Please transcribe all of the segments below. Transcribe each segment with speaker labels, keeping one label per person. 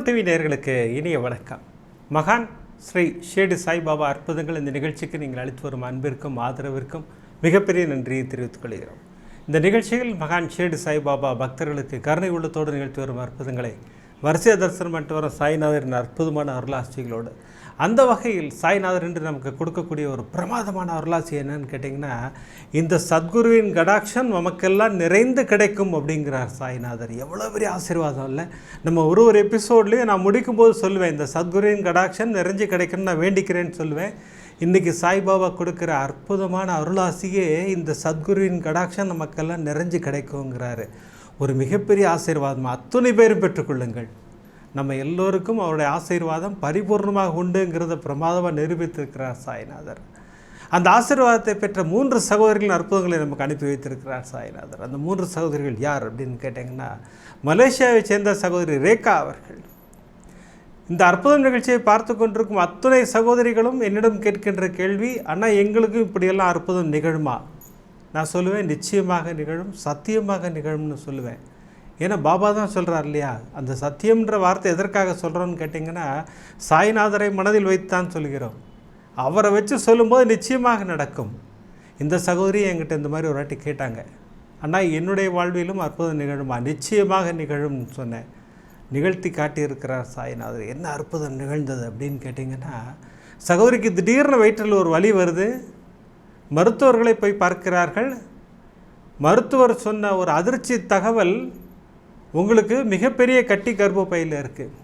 Speaker 1: கோபுரம் டிவி நேர்களுக்கு இனிய வணக்கம். மகான் ஸ்ரீ ஷேடு சாய்பாபா அற்புதங்கள் இந்த நிகழ்ச்சிக்கு நீங்கள் அளித்து வரும் அன்பிற்கும் ஆதரவிற்கும் மிகப்பெரிய நன்றியை தெரிவித்துக் கொள்கிறோம். இந்த நிகழ்ச்சியில் மகான் ஷேடு சாய்பாபா பக்தர்களுக்கு கருணை உள்ளத்தோடு நிகழ்த்தி வரும் அற்புதங்களை வரிசை தரிசனம் பண்ணிட்டு வரும் சாய்நாதரின் அற்புதமான அருளாசிகளோடு அந்த வகையில் சாய்நாதர் என்று நமக்கு கொடுக்கக்கூடிய ஒரு பிரமாதமான அருளாசி என்னன்னு கேட்டிங்கன்னா இந்த சத்குருவின் கடாக்ஷன் நமக்கெல்லாம் நிறைந்து கிடைக்கும் அப்படிங்கிறார் சாய்நாதர். எவ்வளோ பெரிய ஆசீர்வாதம் இல்லை. நம்ம ஒரு ஒரு எபிசோட்லேயும் நான் முடிக்கும்போது சொல்லுவேன் இந்த சத்குருவின் கடாக்ஷன் நிறைஞ்சு கிடைக்கும்னு நான் வேண்டிக்கிறேன்னு சொல்லுவேன். இன்றைக்கி சாய்பாபா கொடுக்குற அற்புதமான அருளாசியே இந்த சத்குருவின் கடாட்சம் நமக்கெல்லாம் நிறைஞ்சு கிடைக்குங்கிறாரு. ஒரு மிகப்பெரிய ஆசீர்வாதம். அத்துணை பேரும் பெற்றுக்கொள்ளுங்கள். நம்ம எல்லோருக்கும் அவருடைய ஆசீர்வாதம் பரிபூர்ணமாக உண்டுங்கிறத பிரமாதமாக நிரூபித்திருக்கிறார் சாய்நாதர். அந்த ஆசீர்வாதத்தை பெற்ற மூன்று சகோதரிகளின் அற்புதங்களை நமக்கு அனுப்பி வைத்திருக்கிறார் சாய்நாதர். அந்த மூன்று சகோதரிகள் யார் அப்படின்னு கேட்டிங்கன்னா மலேசியாவை சேர்ந்த சகோதரி ரேகா அவர்கள். இந்த அற்புதம் நிகழ்ச்சியை பார்த்து கொண்டிருக்கும் அத்துணை சகோதரிகளும் என்னிடம் கேட்கின்ற கேள்வி ஆனால் எங்களுக்கும் இப்படியெல்லாம் அற்புதம் நிகழுமா? நான் சொல்லுவேன் நிச்சயமாக நிகழும் சத்தியமாக நிகழும்னு சொல்லுவேன். ஏன்னா பாபா தான் சொல்கிறார் இல்லையா? அந்த சத்தியம்ன்ற வார்த்தை எதற்காக சொல்கிறோன்னு கேட்டிங்கன்னா சாய்நாதரை மனதில் வைத்தான் சொல்கிறோம். அவரை வச்சு சொல்லும்போது நிச்சயமாக நடக்கும். இந்த சகோதரி என்கிட்ட இந்த மாதிரி ஒரு வாட்டி கேட்டாங்க. அண்ணா என்னுடைய வாழ்விலும் அற்புதம் நிகழுமா? நிச்சயமாக நிகழும்னு சொன்னேன். நிகழ்த்தி காட்டியிருக்கிறார் சாய்நாதர். என்ன அற்புதம் நிகழ்ந்தது அப்படின்னு கேட்டிங்கன்னா சகோதரிக்கு திடீர்னு வயிற்றில் ஒரு வழி வருது. மருத்துவர்களை போய் பார்க்கிறார்கள். மருத்துவர் சொன்ன ஒரு அதிர்ச்சி தகவல் உங்களுக்கு மிகப்பெரிய கட்டி கர்ப்பப்பையில் இருக்குது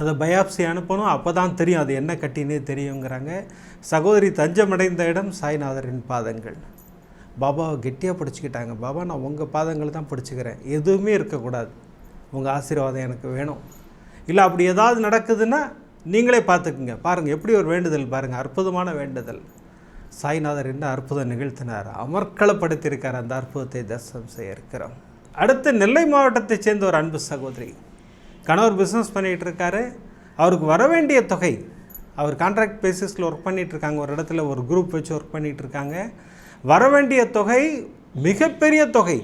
Speaker 1: அதை பயாப்சி அனுப்பணும். அப்போ தான் தெரியும் அது என்ன கட்டினே தெரியுங்கிறாங்க. சகோதரி தஞ்சமடைந்த இடம் சாய்நாதரின் பாதங்கள். பாபாவை கெட்டியாக பிடிச்சிக்கிட்டாங்க. பாபா நான் உங்கள் பாதங்கள் தான் பிடிச்சிக்கிறேன். எதுவுமே இருக்கக்கூடாது. உங்கள் ஆசீர்வாதம் எனக்கு வேணும். இல்லை அப்படி ஏதாவது நடக்குதுன்னா நீங்களே பார்த்துக்குங்க. பாருங்கள் எப்படி ஒரு வேண்டுதல் பாருங்கள் அற்புதமான வேண்டுதல். சாய்நாதர் என்ன அற்புதம் நிகழ்த்தினார். அமர்க்களப்படுத்தியிருக்கார். அந்த அற்புதத்தை தரிசனம் செய்ய இருக்கிறோம். அடுத்து நெல்லை மாவட்டத்தை சேர்ந்த ஒரு அன்பு சகோதரி. கணவர் பிஸ்னஸ் பண்ணிகிட்டு இருக்காரு அவருக்கு வர வேண்டிய தொகை அவர் கான்ட்ராக்ட் பேசிஸில் ஒர்க் பண்ணிகிட்ருக்காங்க ஒரு இடத்துல ஒரு குரூப் வச்சு ஒர்க் பண்ணிகிட்ருக்காங்க வர வேண்டிய தொகை மிகப்பெரிய தொகை.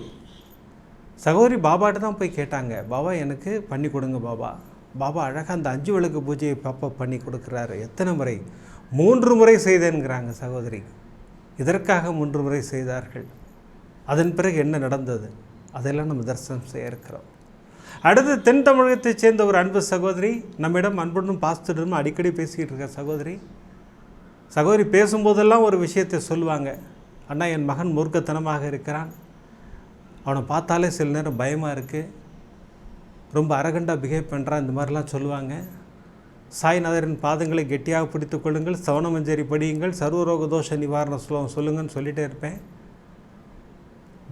Speaker 1: சகோதரி பாபாட்ட தான் போய் கேட்டாங்க. பாபா எனக்கு பண்ணி கொடுங்க பாபா. பாபா அழகாக அந்த அஞ்சு விளக்கு பூஜையை பாப்பா பண்ணி கொடுக்குறாரு. எத்தனை முறை? மூன்று முறை செய்தேன்கிறாங்க சகோதரி. இதற்காக மூன்று முறை செய்தார்கள். அதன் பிறகு என்ன நடந்தது? அதெல்லாம் நம்ம தரிசனம் செய்ய இருக்கிறோம். அடுத்து தென் தமிழகத்தைச் சேர்ந்த ஒரு அன்பு சகோதரி நம்மிடம் அன்புடனும் பாஸ்துடனும் அடிக்கடி பேசிக்கிட்டு இருக்க சகோதரி. சகோதரி பேசும்போதெல்லாம் ஒரு விஷயத்தை சொல்லுவாங்க. அண்ணா என் மகன் மூர்க்கத்தனமாக இருக்கிறான். அவனை பார்த்தாலே சில நேரம் பயமாக இருக்குது ரொம்ப அரகண்டாக பிஹேவ் பண்ணுறான் இந்த மாதிரிலாம் சொல்லுவாங்க. சாய்நாதரின் பாதங்களை கெட்டியாக பிடித்து கொள்ளுங்கள். சவணமஞ்சரி படியுங்கள். சர்வரோக தோஷ நிவாரண ஸ்லோகம் சொல்லுங்கன்னு சொல்லிகிட்டே இருப்பேன்.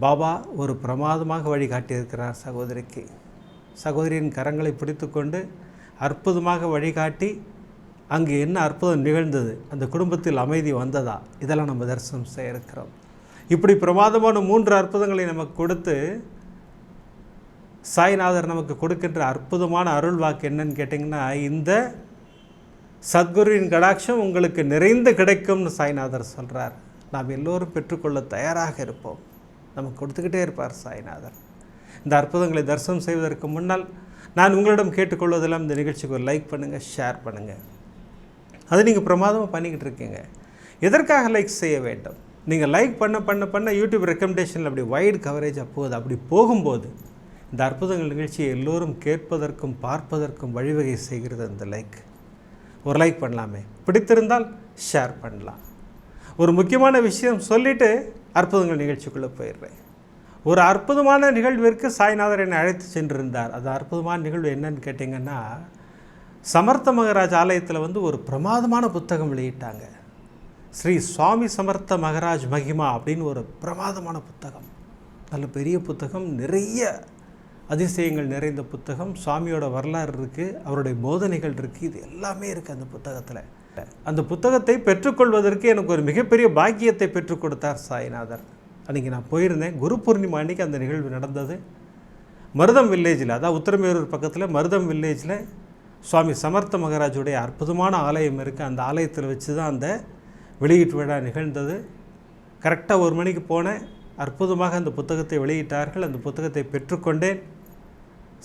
Speaker 1: பாபா ஒரு பிரமாதமாக வழிகாட்டியிருக்கிறார் சகோதரிக்கு. சகோதரியின் கரங்களை பிடித்துக்கொண்டு அற்புதமாக வழிகாட்டி அங்கு என்ன அற்புதம் நிகழ்ந்தது? அந்த குடும்பத்தில் அமைதி வந்ததா? இதெல்லாம் நம்ம தரிசனம் செய்ய இருக்கிறோம் இப்படி பிரமாதமான மூன்று அற்புதங்களை நமக்கு கொடுத்து சாய்நாதர் நமக்கு கொடுக்கின்ற அற்புதமான அருள் வாக்கு என்னன்னு கேட்டிங்கன்னா இந்த சத்குருவின் கடாட்சம் உங்களுக்கு நிறைந்து கிடைக்கும்னு சாய்நாதர் சொல்கிறார் நாம் எல்லோரும் பெற்றுக்கொள்ள தயாராக இருப்போம். நமக்கு கொடுத்துக்கிட்டே இருப்பார் சாய்நாதர். இந்த அற்புதங்களை தரிசனம் செய்வதற்கு முன்னால் நான் உங்களிடம் கேட்டுக்கொள்வதெல்லாம் இந்த நிகழ்ச்சிக்கு ஒரு லைக் பண்ணுங்கள் ஷேர் பண்ணுங்கள் அது நீங்கள் பிரமாதமாக பண்ணிக்கிட்டு இருக்கீங்க. எதற்காக லைக் செய்ய வேண்டும்? நீங்கள் லைக் பண்ண பண்ண பண்ண யூடியூப் ரெக்கமெண்டேஷனில் அப்படி வைடு கவரேஜாக போகுது. அப்படி போகும்போது இந்த அற்புதங்கள் நிகழ்ச்சியை எல்லோரும் கேட்பதற்கும் பார்ப்பதற்கும் வழிவகை செய்கிறது அந்த லைக் ஒரு லைக் பண்ணலாமே. பிடித்திருந்தால் ஷேர் பண்ணலாம். ஒரு முக்கியமான விஷயம் சொல்லிவிட்டு அற்புதங்கள் நிகழ்ச்சிக்குள்ளே போயிடுறேன். ஒரு அற்புதமான நிகழ்விற்கு சாய்நாதர் என்னை அழைத்து சென்றிருந்தார். அது அற்புதமான நிகழ்வு என்னன்னு கேட்டிங்கன்னா சமர்த்த மகராஜ் ஆலயத்தில் வந்து ஒரு பிரமாதமான புத்தகம் வெளியிட்டாங்க. ஸ்ரீ சுவாமி சமர்த்த மகராஜ் மகிமா அப்படின்னு ஒரு பிரமாதமான புத்தகம். நல்ல பெரிய புத்தகம் நிறைய அதிசயங்கள் நிறைந்த புத்தகம் சுவாமியோட வரலாறு இருக்குது அவருடைய போதனைகள் இருக்குது இது எல்லாமே இருக்குது அந்த புத்தகத்தில். அந்த புத்தகத்தை பெற்றுக்கொள்வதற்கு எனக்கு ஒரு மிகப்பெரிய பாக்கியத்தை பெற்றுக் கொடுத்தார் சாய்நாதர். அன்றைக்கி நான் போயிருந்தேன். குரு பூர்ணிமா அன்றைக்கி அந்த நிகழ்வு நடந்தது. மருதம் வில்லேஜில் அதாவது உத்தரமேரூர் பக்கத்தில் மருதம் வில்லேஜில் சுவாமி சமர்த்த மகராஜுடைய அற்புதமான ஆலயம் இருக்குது அந்த ஆலயத்தில் வச்சு தான் அந்த வெளியீட்டு விழா நிகழ்ந்தது. கரெக்டாக ஒரு மணிக்கு போனேன். அற்புதமாக அந்த புத்தகத்தை வெளியிட்டார்கள். அந்த புத்தகத்தை பெற்றுக்கொண்டேன்.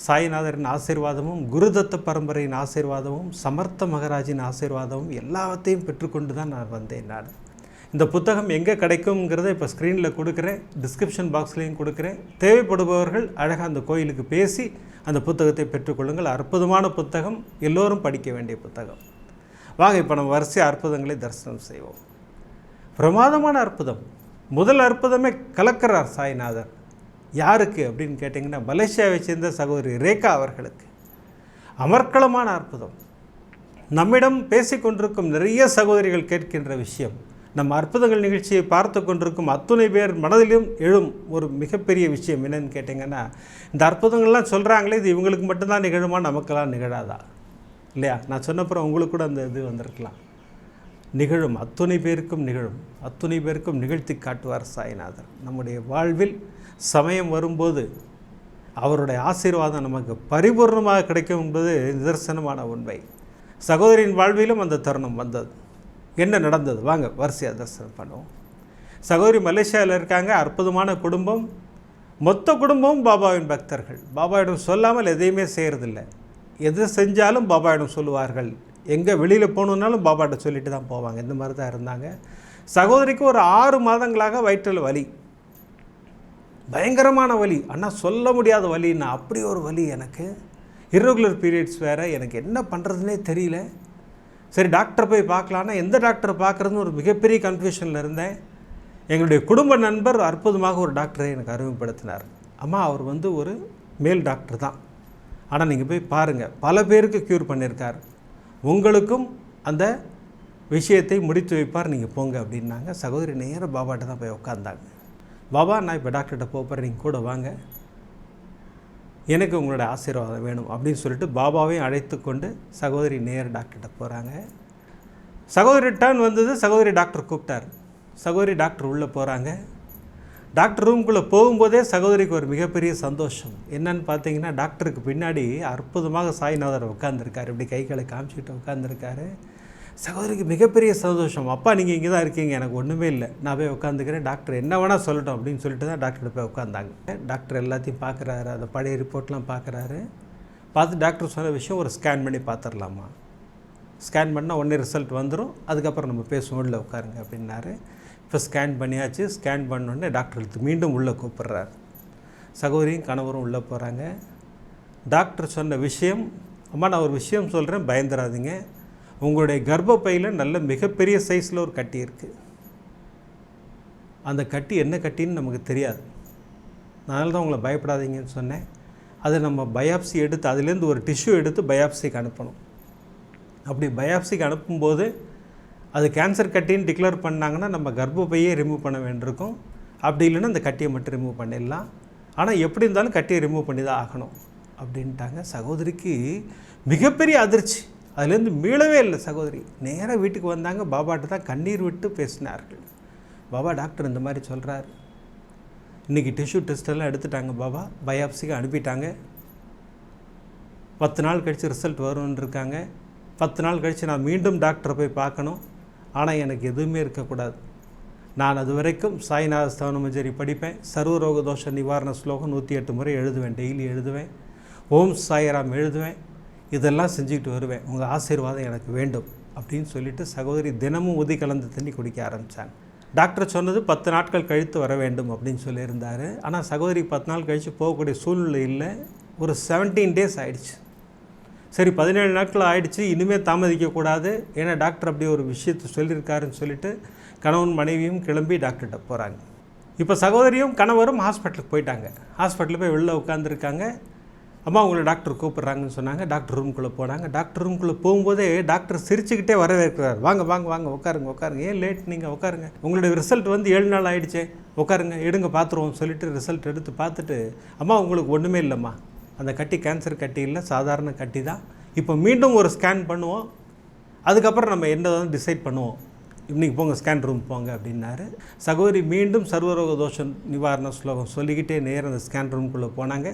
Speaker 1: சாய்நாதரின் ஆசீர்வாதமும் குருதத்த பரம்பரையின் ஆசீர்வாதமும் சமர்த்த மகராஜின் ஆசீர்வாதமும் எல்லாவற்றையும் பெற்றுக்கொண்டு தான் நான் வந்தேன் நான். இந்த புத்தகம் எங்கே கிடைக்குங்கிறத இப்போ ஸ்க்ரீனில் கொடுக்குறேன் டிஸ்கிரிப்ஷன் பாக்ஸ்லேயும் கொடுக்குறேன். தேவைப்படுபவர்கள் அழகாக அந்த கோயிலுக்கு பேசி அந்த புத்தகத்தை பெற்றுக்கொள்ளுங்கள். அற்புதமான புத்தகம் எல்லோரும் படிக்க வேண்டிய புத்தகம். வாங்க இப்போ நம்ம வரிசை அற்புதங்களை தரிசனம் செய்வோம். பிரமாதமான அற்புதம். முதல் அற்புதமே கலக்கிறார் சாய்நாதர். யாருக்கு அப்படின்னு கேட்டிங்கன்னா மலேசியாவை சேர்ந்த சகோதரி ரேகா அவர்களுக்கு. அமர்க்களமான அற்புதம். நம்மிடம் பேசிக்கொண்டிருக்கும் நிறைய சகோதரிகள் கேட்கின்ற விஷயம் நம்ம அற்புதங்கள் நிகழ்ச்சியை பார்த்து கொண்டிருக்கும் அத்துணை பேர் மனதிலும் எழும் ஒரு மிகப்பெரிய விஷயம் என்னன்னு கேட்டிங்கன்னா இந்த அற்புதங்கள்லாம் சொல்கிறாங்களே இது இவங்களுக்கு மட்டும்தான் நிகழுமா நமக்கெல்லாம் நிகழாதா? இல்லையா? நான் சொன்னப்புறம் உங்களுக்கு கூட அந்த இது வந்திருக்கலாம். நிகழும் அத்துணை பேருக்கும் நிகழும் அத்துணை பேருக்கும் நிகழ்த்தி காட்டுவார் சாய்நாதர். நம்முடைய வாழ்வில் சமயம் வரும்போது அவருடைய ஆசீர்வாதம் நமக்கு பரிபூர்ணமாக கிடைக்கும் என்பது நிதர்சனமான உண்மை. சகோதரியின் வாழ்விலும் அந்த தருணம் வந்தது. என்ன நடந்தது? வாங்க வரிசையாக தரிசனம் பண்ணுவோம். சகோதரி மலேசியாவில் இருக்காங்க அற்புதமான குடும்பம். மொத்த குடும்பமும் பாபாவின் பக்தர்கள். பாபாவிடம் சொல்லாமல் எதையுமே செய்கிறதில்ல எது செஞ்சாலும் பாபாவிடம் சொல்லுவார்கள். எங்கே வெளியில் போகணுன்னாலும் பாபாட்ட சொல்லிட்டு தான் போவாங்க. இந்த மாதிரி தான் இருந்தாங்க. சகோதரிக்கு ஒரு ஆறு மாதங்களாக வயிற்றில் வலி. பயங்கரமான வலி. ஆனால் சொல்ல முடியாத வலின்னா அப்படி ஒரு வலி எனக்கு. இர்ரெகுலர் பீரியட்ஸ் வேறு. எனக்கு என்ன பண்ணுறதுனே தெரியல. சரி டாக்டர் போய் பார்க்கலான்னா எந்த டாக்டரை பார்க்குறதுன்னு ஒரு மிகப்பெரிய கன்ஃபியூஷனில் இருந்தேன். எங்களுடைய குடும்ப நண்பர் அற்புதமாக ஒரு டாக்டரை எனக்கு அறிமுகப்படுத்தினார். அம்மா அவர் வந்து ஒரு மேல் டாக்டர் தான். ஆனால் நீங்கள் போய் பாருங்கள் பல பேருக்கு க்யூர் பண்ணியிருக்கார் உங்களுக்கும் அந்த விஷயத்தை முடித்து வைப்பார். நீங்கள் போங்க அப்படின்னாங்க. சகோதரி நேராக பாபாட்ட தான் போய் உட்காந்தாங்க பாபா நான் இப்போ டாக்டர்கிட்ட போகிறேன் நீங்கள் கூட வாங்க. எனக்கு உங்களோட ஆசீர்வாதம் வேணும் அப்படின்னு சொல்லிட்டு பாபாவையும் அழைத்து கொண்டு சகோதரி நேர் டாக்டர்கிட்ட போகிறாங்க சகோதரி டர்ன் வந்தது சகோதரி டாக்டர் கூப்பிட்டார். சகோதரி டாக்டர் உள்ளே போகிறாங்க டாக்டர் ரூம்குள்ளே போகும்போதே சகோதரிக்கு ஒரு மிகப்பெரிய சந்தோஷம். என்னன்னு பார்த்தீங்கன்னா டாக்டருக்கு பின்னாடி அற்புதமாக சாய்நாதர் உட்காந்துருக்காரு இப்படி கைகளை காமிச்சிக்கிட்டு உட்காந்துருக்காரு சகோதரிக்கு மிகப்பெரிய சந்தோஷம். அப்பா நீங்கள் இங்கே தான் இருக்கீங்க. எனக்கு ஒன்றுமே இல்லை. நான் போய் உட்காந்துக்கிறேன். டாக்டர் என்ன வேணால் சொல்லட்டும். அப்படின்னு சொல்லிட்டு தான் டாக்டர் போய் உட்காந்தாங்க. டாக்டர் எல்லாத்தையும் பார்க்குறாரு. அந்த பழைய ரிப்போர்ட்லாம் பார்க்குறாரு. பார்த்து டாக்டர் சொன்ன விஷயம் ஒரு ஸ்கேன் பண்ணி பார்த்துடலாமா? ஸ்கேன் பண்ணால் உடனே ரிசல்ட் வந்துடும் அதுக்கப்புறம் நம்ம பேசுவோம் உள்ளே உட்காருங்க அப்படின்னாரு. இப்போ ஸ்கேன் பண்ணியாச்சு. ஸ்கேன் பண்ணோடனே டாக்டர் மீண்டும் உள்ளே கூப்பிட்றாரு. சகோதரியும் கணவரும் உள்ளே போகிறாங்க டாக்டர் சொன்ன விஷயம் அம்மா நான் ஒரு விஷயம் சொல்கிறேன் பயந்துடாதீங்க உங்களுடைய கர்ப்பப்பையில் நல்ல மிகப்பெரிய சைஸில் ஒரு கட்டி இருக்குது அந்த கட்டி என்ன கட்டின்னு நமக்கு தெரியாது. அதனால தான் உங்களை பயப்படாதீங்கன்னு சொன்னேன். அதை நம்ம பயாப்சி எடுத்து அதுலேருந்து ஒரு டிஷ்யூ எடுத்து பயாப்சிக்கு அனுப்பணும். அப்படி பயாப்சிக்கு அனுப்பும்போது அது கேன்சர் கட்டின்னு டிக்ளேர் பண்ணாங்கன்னா நம்ம கர்ப்பப்பையே ரிமூவ் பண்ண வேண்டியிருக்கும். அப்படி இல்லைன்னா அந்த கட்டியை மட்டும் ரிமூவ் பண்ணிடலாம். ஆனால் எப்படி இருந்தாலும் கட்டியை ரிமூவ் பண்ணி தான் ஆகணும். அப்படின்ட்டாங்க. சகோதரிக்கு மிகப்பெரிய அதிர்ச்சி. அதுலேருந்து மீளவே இல்லை சகோதரி. நேராக வீட்டுக்கு வந்தாங்க பாபாட்ட தான் கண்ணீர் விட்டு பேசினார்கள். பாபா டாக்டர் இந்த மாதிரி சொல்கிறார் இன்றைக்கி டிஷ்யூ டெஸ்ட்டெல்லாம் எடுத்துட்டாங்க பாபா. பயாப்சிக்கு அனுப்பிட்டாங்க. பத்து நாள் கழித்து ரிசல்ட் வரும்னு இருக்காங்க. பத்து நாள் கழித்து நான் மீண்டும் டாக்டரை போய் பார்க்கணும். ஆனால் எனக்கு எதுவுமே இருக்கக்கூடாது. நான் அது வரைக்கும் சாய்நாத ஸ்தவனமஞ்சரி படிப்பேன். சர்வரோக தோஷ நிவாரண ஸ்லோகம் நூற்றி எட்டு முறை எழுதுவேன். டெய்லி எழுதுவேன். ஓம் சாய்ராம் எழுதுவேன். இதெல்லாம் செஞ்சுக்கிட்டு வருவேன். உங்கள் ஆசீர்வாதம் எனக்கு வேண்டும் அப்படின்னு சொல்லிட்டு சகோதரி தினமும் உதி கலந்து தண்ணி குடிக்க ஆரம்பித்தாங்க டாக்டர் சொன்னது பத்து நாட்கள் கழித்து வர வேண்டும் அப்படின்னு சொல்லியிருந்தார். ஆனால் சகோதரி பத்து நாள் கழித்து போகக்கூடிய சூழ்நிலை இல்லை. ஒரு செவன்டீன் டேஸ் ஆயிடுச்சு. சரி பதினேழு நாட்கள் ஆயிடுச்சு. இனிமேல் தாமதிக்கக்கூடாது ஏன்னா டாக்டர் அப்படி ஒரு விஷயத்தை சொல்லியிருக்காருன்னு சொல்லிட்டு கணவன் மனைவியும் கிளம்பி டாக்டர்கிட்ட போகிறாங்க இப்போ சகோதரியும் கணவரும் ஹாஸ்பிட்டலுக்கு போயிட்டாங்க. ஹாஸ்பிட்டலில் போய் வெளில உட்காந்துருக்காங்க அம்மா உங்களை டாக்டர் கூப்பிட்றாங்கன்னு சொன்னாங்க. டாக்டர் ரூம்குள்ளே போனாங்க. டாக்டர் ரூம்குள்ளே போகும்போதே டாக்டர் சிரிச்சுக்கிட்டே வரவேற்கிறார். வாங்க வாங்க வாங்க உட்காருங்க உட்காருங்க. ஏன் லேட் நீங்கள் உட்காருங்க. உங்களுடைய ரிசல்ட் வந்து ஏழு நாள் ஆகிடுச்சே உட்காருங்க எடுங்க பார்த்துருவோம் சொல்லிட்டு ரிசல்ட் எடுத்து பார்த்துட்டு அம்மா உங்களுக்கு ஒன்றுமே இல்லைம்மா. அந்த கட்டி கேன்சர் கட்டி இல்லை சாதாரண கட்டி தான். இப்போ மீண்டும் ஒரு ஸ்கேன் பண்ணுவோம். அதுக்கப்புறம் நம்ம என்ன டிசைட் பண்ணுவோம்? இன்னைக்கு போங்க ஸ்கேன் ரூம் போங்க அப்படின்னாரு. சகோதரி மீண்டும் சர்வரோக தோஷம் நிவாரண ஸ்லோகம் சொல்லிக்கிட்டே நேரம் அந்த ஸ்கேன் ரூம்குள்ளே போனாங்க.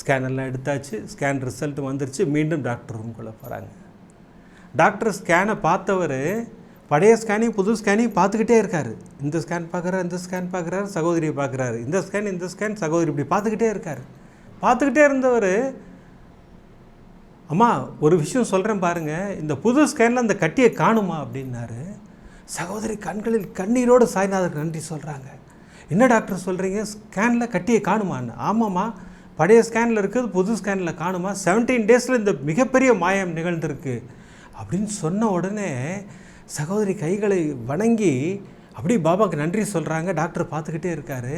Speaker 1: ஸ்கேன் எல்லாம் எடுத்தாச்சு. ஸ்கேன் ரிசல்ட் வந்துருச்சு. மீண்டும் டாக்டர் ரூம்குள்ளே போகிறாங்க டாக்டர் ஸ்கேனை பார்த்தவர் பழைய ஸ்கேனையும் புது ஸ்கேனையும் பார்த்துக்கிட்டே இருக்கார். இந்த ஸ்கேன் பார்க்குறாரு இந்த ஸ்கேன் பார்க்குறாரு சகோதரியை பார்க்குறாரு. இந்த ஸ்கேன் இந்த ஸ்கேன் சகோதரி இப்படி பார்த்துக்கிட்டே இருக்கார். பார்த்துக்கிட்டே இருந்தவர் அம்மா ஒரு விஷயம் சொல்கிறேன் பாருங்கள் இந்த புது ஸ்கேனில் அந்த கட்டியை காணுமா? அப்படின்னாரு. சகோதரி கண்களில் கண்ணீரோடு சாய்நாதருக்கு நன்றி சொல்கிறாங்க என்ன டாக்டர் சொல்கிறீங்க ஸ்கேனில் கட்டியை காணுமான்னு. ஆமாம்மா. பழைய ஸ்கேனில் இருக்குது புது ஸ்கேனில் காணுமா? செவன்டீன் டேஸில் இந்த மிகப்பெரிய மாயம் நிகழ்ந்திருக்கு. அப்படின்னு சொன்ன உடனே சகோதரி கைகளை வணங்கி அப்படியே பாபாவுக்கு நன்றி சொல்கிறாங்க டாக்டர் பார்த்துக்கிட்டே இருக்காரு.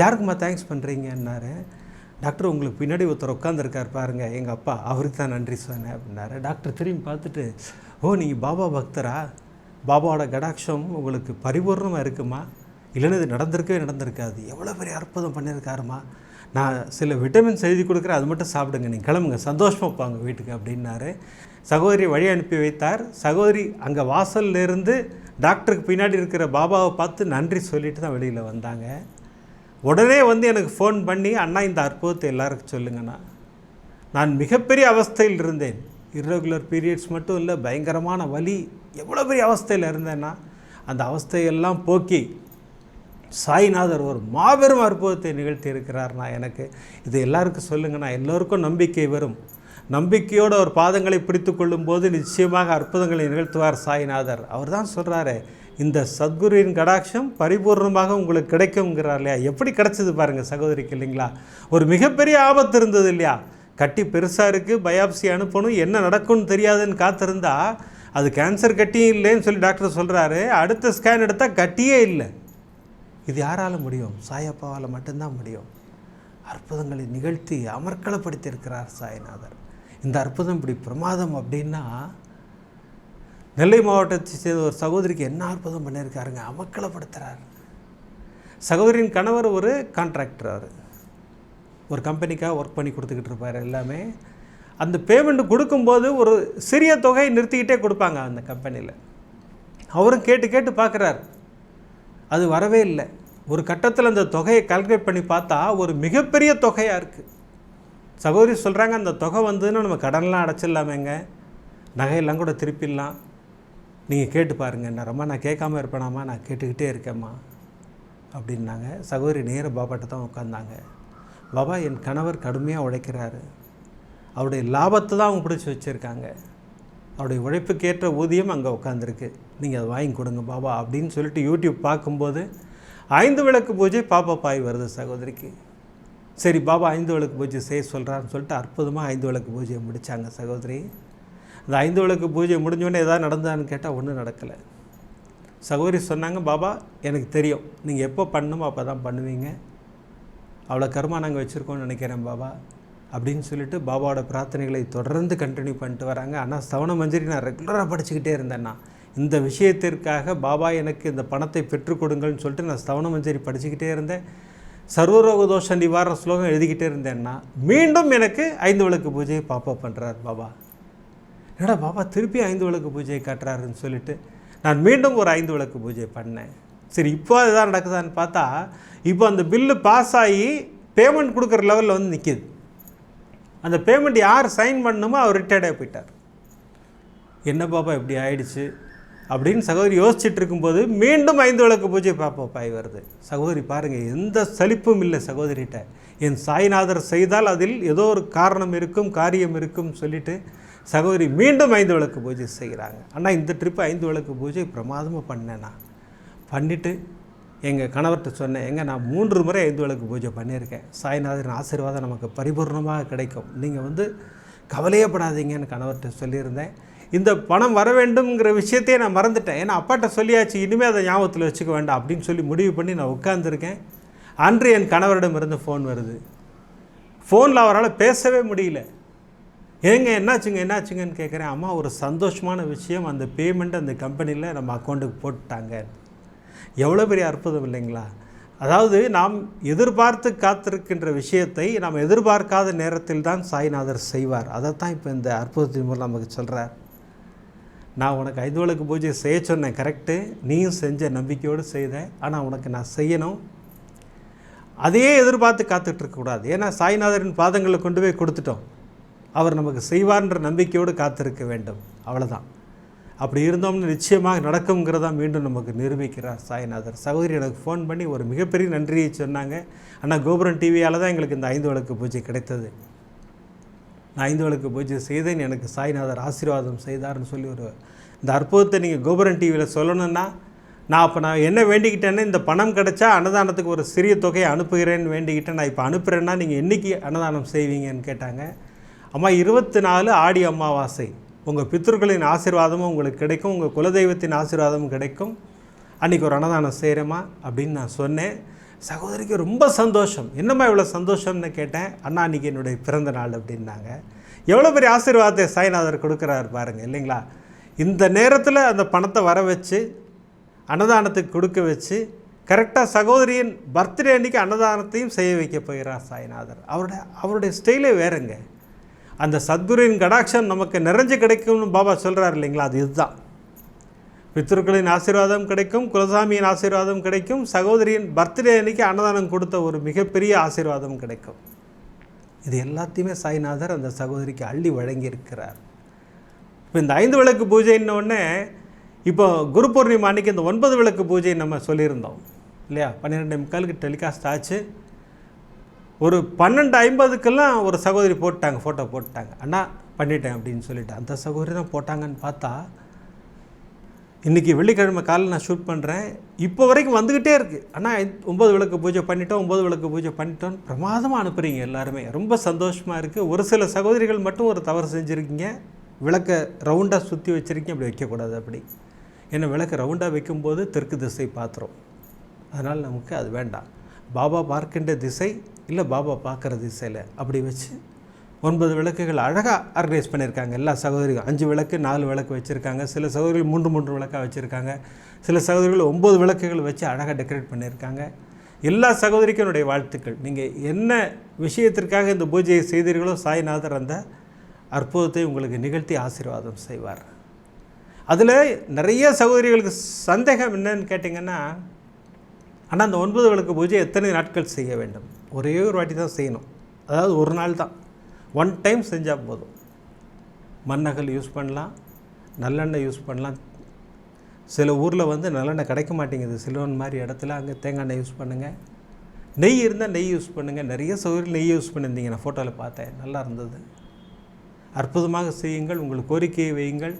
Speaker 1: யாருக்குமா தேங்க்ஸ் பண்ணுறீங்கன்னாரு டாக்டர் உங்களுக்கு பின்னாடி ஒருத்தர் உட்காந்துருக்கார் பாருங்கள் எங்கள் அப்பா அவருக்கு தான் நன்றி சொன்னேன் அப்படின்னாரு. டாக்டர் திரும்பி பார்த்துட்டு ஓ நீங்கள் பாபா பக்தரா? பாபாவோட கடாட்சம் உங்களுக்கு பரிபூர்ணமாக இருக்குமா? இல்லைன்னா இது நடந்திருக்கவே நடந்திருக்காது. எவ்வளோ பெரிய அற்புதம் பண்ணியிருக்காருமா? நான் சில விட்டமின் எழுதி கொடுக்குறேன் அது மட்டும் சாப்பிடுங்க. நீங்கள் கிளம்புங்க. சந்தோஷமாக போங்க வீட்டுக்கு அப்படின்னாரு. சகோதரி வழி அனுப்பி வைத்தார். சகோதரி அங்கே வாசல்லேருந்து டாக்டருக்கு பின்னாடி இருக்கிற பாபாவை பார்த்து நன்றி சொல்லிட்டு தான் வெளியில் வந்தாங்க. உடனே வந்து எனக்கு ஃபோன் பண்ணி அண்ணா இந்த அற்புதத்தை எல்லாருக்கும் சொல்லுங்கண்ணா. நான் மிகப்பெரிய அவஸ்தையில் இருந்தேன் இர்ரெகுலர் பீரியட்ஸ் மட்டும் இல்லை பயங்கரமான வலி எவ்வளோ பெரிய அவஸ்தையில் இருந்தேன்னா அந்த அவஸ்தையெல்லாம் போக்கி சாய்நாதர் ஒரு மாபெரும் அற்புதத்தை நிகழ்த்தி இருக்கிறார்னா எனக்கு. இது எல்லாருக்கும் சொல்லுங்கண்ணா எல்லோருக்கும் நம்பிக்கை வரும். நம்பிக்கையோடு அவர் பாதங்களை பிடித்து கொள்ளும்போது நிச்சயமாக அற்புதங்களை நிகழ்த்துவார் சாய்நாதர். அவர் தான் சொல்கிறாரு இந்த சத்குருவின் கடாட்சம் பரிபூர்ணமாக உங்களுக்கு கிடைக்குங்கிறார் இல்லையா? எப்படி கிடைச்சது பாருங்கள் சகோதரிக்கு இல்லைங்களா? ஒரு மிகப்பெரிய ஆபத்து இருந்தது இல்லையா? கட்டி பெருசாக இருக்குது பயாப்சி அனுப்பணும் என்ன நடக்கும்னு தெரியாதுன்னு காத்திருந்தா அது கேன்சர் கட்டியும் இல்லைன்னு சொல்லி டாக்டர் சொல்கிறாரு அடுத்த ஸ்கேன் எடுத்தால் கட்டியே இல்லை. இது யாரால் முடியும்? சாயப்பாவால் மட்டும்தான் முடியும். அற்புதங்களை நிகழ்த்தி அமர்க்களப்படுத்தியிருக்கிறார் சாய்நாதர். இந்த அற்புதம் இப்படி பிரமாதம் அப்படின்னா நெல்லை மாவட்டத்தை சேர்ந்த ஒரு சகோதரிக்கு என்ன அற்புதம் பண்ணியிருக்காருங்க? அமக்களப்படுத்துகிறார் சகோதரியின் கணவர் ஒரு கான்ட்ராக்டர் அவர். ஒரு கம்பெனிக்காக ஒர்க் பண்ணி கொடுத்துக்கிட்டு இருப்பார் எல்லாமே. அந்த பேமெண்ட் கொடுக்கும்போது ஒரு சிறிய தொகை நிறுத்திக்கிட்டே கொடுப்பாங்க அந்த கம்பெனியில் அவரும் கேட்டு கேட்டு பார்க்குறாரு. அது வரவே இல்லை. ஒரு கட்டத்தில் அந்த தொகையை கால்குலேட் பண்ணி பார்த்தா ஒரு மிகப்பெரிய தொகையாக இருக்குது சகோதரி சொல்கிறாங்க அந்த தொகை வந்ததுன்னு நம்ம கடன்லாம் அடைச்சிடலாமேங்க. நகையெல்லாம் கூட திருப்பிடலாம். நீங்கள் கேட்டு பாருங்க நான் ரொம்ப நான் கேட்காம இருப்பேனாம்மா நான் கேட்டுக்கிட்டே இருக்கேம்மா அப்படின்னாங்க. சகோதரி நேர பாப்பாட்ட தான் உட்காந்தாங்க பாபா என் கணவர் கடுமையாக உழைக்கிறாரு. அவருடைய லாபத்தை தான் அவங்க பிடிச்சி வச்சுருக்காங்க. அவருடைய உழைப்புக்கேற்ற ஊதியம் அங்கே உட்காந்துருக்கு நீங்கள் அதை வாங்கி கொடுங்க பாபா அப்படின்னு சொல்லிட்டு யூடியூப் பார்க்கும்போது ஐந்து விளக்கு பூஜை பாப்பா பாய் வருது சகோதரிக்கு. சரி பாபா ஐந்து விளக்கு பூஜை செய்ய சொல்கிறான்னு சொல்லிட்டு அற்புதமாக ஐந்து விளக்கு பூஜையை முடித்தாங்க சகோதரி. அந்த ஐந்து விளக்கு பூஜை முடிஞ்சோடனே எதாவது நடந்தான்னு கேட்டால் ஒன்றும் நடக்கலை. சகோதரி சொன்னாங்க பாபா எனக்கு தெரியும். நீங்கள் எப்போ பண்ணணுமோ அப்போ தான் பண்ணுவீங்க. அவ்வளோ கர்மா நாங்கள் வச்சுருக்கோம்னு நினைக்கிறேன் பாபா. அப்படின்னு சொல்லிட்டு பாபாவோட பிரார்த்தனைகளை தொடர்ந்து கண்டினியூ பண்ணிட்டு வராங்க. ஆனால் ஸ்தவன மஞ்சரி நான் ரெகுலராக படிச்சுக்கிட்டே இருந்தேன்னா இந்த விஷயத்திற்காக பாபா எனக்கு இந்த பணத்தை பெற்றுக் கொடுங்கள்னு சொல்லிட்டு நான் சவண மஞ்சரி படிச்சுக்கிட்டே இருந்தேன். சர்வரோக தோஷ நிவாரண ஸ்லோகம் எழுதிக்கிட்டே இருந்தேன்னா மீண்டும் எனக்கு ஐந்து விளக்கு பூஜையை பாப்பா பண்ணுறார் பாபா. என்னடா பாபா திருப்பி ஐந்து விளக்கு பூஜையை காட்டுறாருன்னு சொல்லிட்டு நான் மீண்டும் ஒரு ஐந்து விளக்கு பூஜை பண்ணேன். சரி இப்போ எதாவது நடக்குதான்னு பார்த்தா இப்போ அந்த பில்லு பாஸ் ஆகி பேமெண்ட் கொடுக்குற லெவலில் வந்து நிற்கிது அந்த பேமெண்ட் யார் சைன் பண்ணணுமோ அவர் ரிட்டையர்டாக போயிட்டார். என்ன பாப்பா இப்படி ஆயிடுச்சு? அப்படின்னு சகோதரி யோசிச்சுட்டு இருக்கும்போது மீண்டும் ஐந்து விளக்கு பூஜை பாப்பா பாய் வருது. சகோதரி பாருங்கள் எந்த சலிப்பும் இல்லை சகோதரிகிட்ட. என் சாய்நாதர் செய்தால் அதில் ஏதோ ஒரு காரணம் இருக்கும் காரியம் இருக்கும் சொல்லிட்டு சகோதரி மீண்டும் ஐந்து விளக்கு பூஜை செய்கிறாங்க. ஆனால் இந்த ட்ரிப்பு ஐந்து விளக்கு பூஜை பிரமாதமாக பண்ணேண்ணா. பண்ணிவிட்டு எங்கள் கணவர்கிட்ட சொன்னேன் எங்கே நான் மூன்று முறை ஐந்து விளக்கு பூஜை பண்ணியிருக்கேன். சாய்நாதரின் ஆசீர்வாதம் நமக்கு பரிபூர்ணமாக கிடைக்கும். நீங்கள் வந்து கவலையே படாதீங்கன்னு கணவர்கிட்ட சொல்லியிருந்தேன். இந்த பணம் வர வேண்டுங்கிற விஷயத்தையே நான் மறந்துட்டேன். ஏன்னா அப்பாட்ட சொல்லியாச்சு இனிமேல் அதை ஞாபகத்தில் வச்சுக்க வேண்டாம் அப்படின்னு சொல்லி முடிவு பண்ணி நான் உட்காந்துருக்கேன் அன்று என் கணவரிடமிருந்து ஃபோன் வருது. ஃபோனில் அவரால் பேசவே முடியல. ஏங்க என்னாச்சுங்க என்னாச்சுங்கன்னு கேட்குறேன். அம்மா ஒரு சந்தோஷமான விஷயம். அந்த பேமெண்ட் அந்த கம்பெனியில் நம்ம அக்கௌண்ட்டுக்கு போட்டுட்டாங்க. எவ்வளோ பெரிய அற்புதம் இல்லைங்களா? அதாவது நாம் எதிர்பார்த்து காத்திருக்கின்ற விஷயத்தை நாம் எதிர்பார்க்காத நேரத்தில் தான் சாய்நாதர் செய்வார். அதைத்தான் இப்போ இந்த அற்புதத்தின் மூலம் நமக்கு சொல்கிறார் நான் உனக்கு ஐந்து விளக்கு பூஜை செய்ய சொன்னேன் கரெக்டு நீயும் செஞ்ச நம்பிக்கையோடு செய்த ஆனால் உனக்கு நான் செய்யணும். அதையே எதிர்பார்த்து காத்துட்ருக்கக்கூடாது ஏன்னா சாய்நாதரின் பாதங்களை கொண்டு போய் கொடுத்துட்டோம். அவர் நமக்கு செய்வார்ன்ற நம்பிக்கையோடு காத்திருக்க வேண்டும். அவ்வளோதான் அப்படி இருந்தோம்னு நிச்சயமாக நடக்குங்கிறதா மீண்டும் நமக்கு நிரூபிக்கிறார் சாய்நாதர். சகோதரி எனக்கு ஃபோன் பண்ணி ஒரு மிகப்பெரிய நன்றியை சொன்னாங்க. ஆனால் கோபுரம் டிவியால் தான் எங்களுக்கு இந்த ஐந்து விளக்கு பூஜை கிடைத்தது. நான் ஐந்து விளக்கு பூஜை செய்தேன். எனக்கு சாய்நாதர் ஆசீர்வாதம் செய்தார்னு சொல்லி ஒரு இந்த அற்புதத்தை நீங்கள் கோபுரம் டிவியில் சொல்லணுன்னா நான் அப்போ நான் என்ன வேண்டிக்கிட்டேன்னா இந்த பணம் கிடச்சா அன்னதானத்துக்கு ஒரு சிறிய தொகையை அனுப்புகிறேன்னு வேண்டிக்கிட்டேன். நான் இப்போ அனுப்புகிறேன்னா நீங்கள் என்னைக்கு அன்னதானம் செய்வீங்கன்னு கேட்டாங்க. அம்மா இருபத்தி நாலு ஆடி அமாவாசை. உங்கள் பித்தர்களின் ஆசீர்வாதமும் உங்களுக்கு கிடைக்கும் உங்கள் குலதெய்வத்தின் ஆசீர்வாதமும் கிடைக்கும். அன்றைக்கி ஒரு அன்னதானம் செய்கிறேம்மா அப்படின்னு நான் சொன்னேன். சகோதரிக்கு ரொம்ப சந்தோஷம். என்னம்மா இவ்வளோ சந்தோஷம்னு கேட்டேன். அண்ணா அன்றைக்கி என்னுடைய பிறந்த நாள் அப்படின்னாங்க. எவ்வளோ பெரிய ஆசீர்வாதத்தை சாய்நாதர் கொடுக்குறாரு பாருங்க இல்லைங்களா? இந்த நேரத்தில் அந்த பணத்தை வர வச்சு அன்னதானத்துக்கு கொடுக்க வச்சு கரெக்டாக சகோதரியின் பர்த்டே அன்றைக்கி அன்னதானத்தையும் செய்ய வைக்க போகிறார் சாய்நாதர். அவருடைய அவருடைய ஸ்டைலே வேறுங்க. அந்த சத்குருவின் கடாட்சம் நமக்கு நிறைஞ்சு கிடைக்கும்னு பாபா சொல்கிறார் இல்லைங்களா? அது இதுதான். பித்ருக்களின் ஆசீர்வாதம் கிடைக்கும் குலசாமியின் ஆசீர்வாதம் கிடைக்கும் சகோதரியின் பர்த்டே அன்னைக்கு அன்னதானம் கொடுத்த ஒரு மிகப்பெரிய ஆசீர்வாதம் கிடைக்கும். இது எல்லாத்தையுமே சாய்நாதர் அந்த சகோதரிக்கு அள்ளி வழங்கியிருக்கிறார். இப்போ இந்த ஐந்து விளக்கு பூஜைன்னொடனே இப்போ குரு பூர்ணிமா அன்னைக்கு இந்த ஒன்பது விளக்கு பூஜை நம்ம சொல்லியிருந்தோம். இல்லையா? பன்னிரெண்டு முக்காலுக்கு டெலிகாஸ்ட் ஆச்சு. ஒரு பன்னெண்டு ஐம்பதுக்கெல்லாம் ஒரு சகோதரி போட்டாங்க ஃபோட்டோ போட்டாங்க. அண்ணா பண்ணிட்டேன் அப்படின்னு சொல்லிட்டு. அந்த சகோதரி தான் போட்டாங்கன்னு பார்த்தா இன்றைக்கி வெள்ளிக்கிழமை காலையில் நான் ஷூட் பண்ணுறேன் இப்போ வரைக்கும் வந்துக்கிட்டே இருக்குது ஆனால் ஒம்பது விளக்கு பூஜை பண்ணிட்டோம் ஒம்பது விளக்கு பூஜை பண்ணிட்டோம் பிரமாதமாக அனுப்புகிறீங்க எல்லாருமே. ரொம்ப சந்தோஷமாக இருக்குது ஒரு சில சகோதரிகள் மட்டும் ஒரு தவறு செஞ்சுருக்கீங்க. விளக்கை ரவுண்டாக சுற்றி வச்சுருக்கீங்க. அப்படி வைக்கக்கூடாது அப்படி. ஏன்னா விளக்கு ரவுண்டாக வைக்கும்போது தெற்கு திசை பார்த்துரும் அதனால் நமக்கு அது வேண்டாம். பாபா பார்க்கின்ற திசை இல்லை பாபா பார்க்குறது சிலை. அப்படி வச்சு ஒன்பது விளக்குகள் அழகாக ஆர்கனைஸ் பண்ணியிருக்காங்க. எல்லா சகோதரிகள் அஞ்சு விளக்கு நாலு விளக்கு வச்சுருக்காங்க. சில சகோதரிகள் மூன்று மூன்று விளக்காக வச்சுருக்காங்க. சில சகோதரிகள் ஒம்பது விளக்குகள் வச்சு அழகாக டெக்கரேட் பண்ணியிருக்காங்க. எல்லா சகோதரிக்கனுடைய வாழ்த்துக்கள். நீங்கள் என்ன விஷயத்திற்காக இந்த பூஜையை செய்தீர்களோ சாய்நாதர் அந்த அற்புதத்தை உங்களுக்கு நிகழ்த்தி ஆசீர்வாதம் செய்வார். அதில் நிறைய சகோதரிகளுக்கு சந்தேகம் என்னன்னு கேட்டிங்கன்னா ஆனால் அந்த ஒன்பது விளக்கு பூஜை எத்தனை நாட்கள் செய்ய வேண்டும்? ஒரே ஒரு வாட்டி தான் செய்யணும். அதாவது ஒரு நாள் தான். ஒன் டைம் செஞ்சால் போதும். மண்ணகல் யூஸ் பண்ணலாம். நல்லெண்ணெய் யூஸ் பண்ணலாம். சில ஊரில் வந்து நல்லெண்ணெய் கிடைக்க மாட்டேங்குது. சிலோன் மாதிரி இடத்துல அங்கே தேங்காய் எண்ணெய் யூஸ் பண்ணுங்கள் நெய் இருந்தால் நெய் யூஸ் பண்ணுங்கள் நிறைய சௌகரியம் நெய் யூஸ் பண்ணியிருந்தீங்க. நான் ஃபோட்டோவில் பார்த்தேன். நல்லா இருந்தது. அற்புதமாக செய்யுங்கள். உங்கள் கோரிக்கையை வையுங்கள்.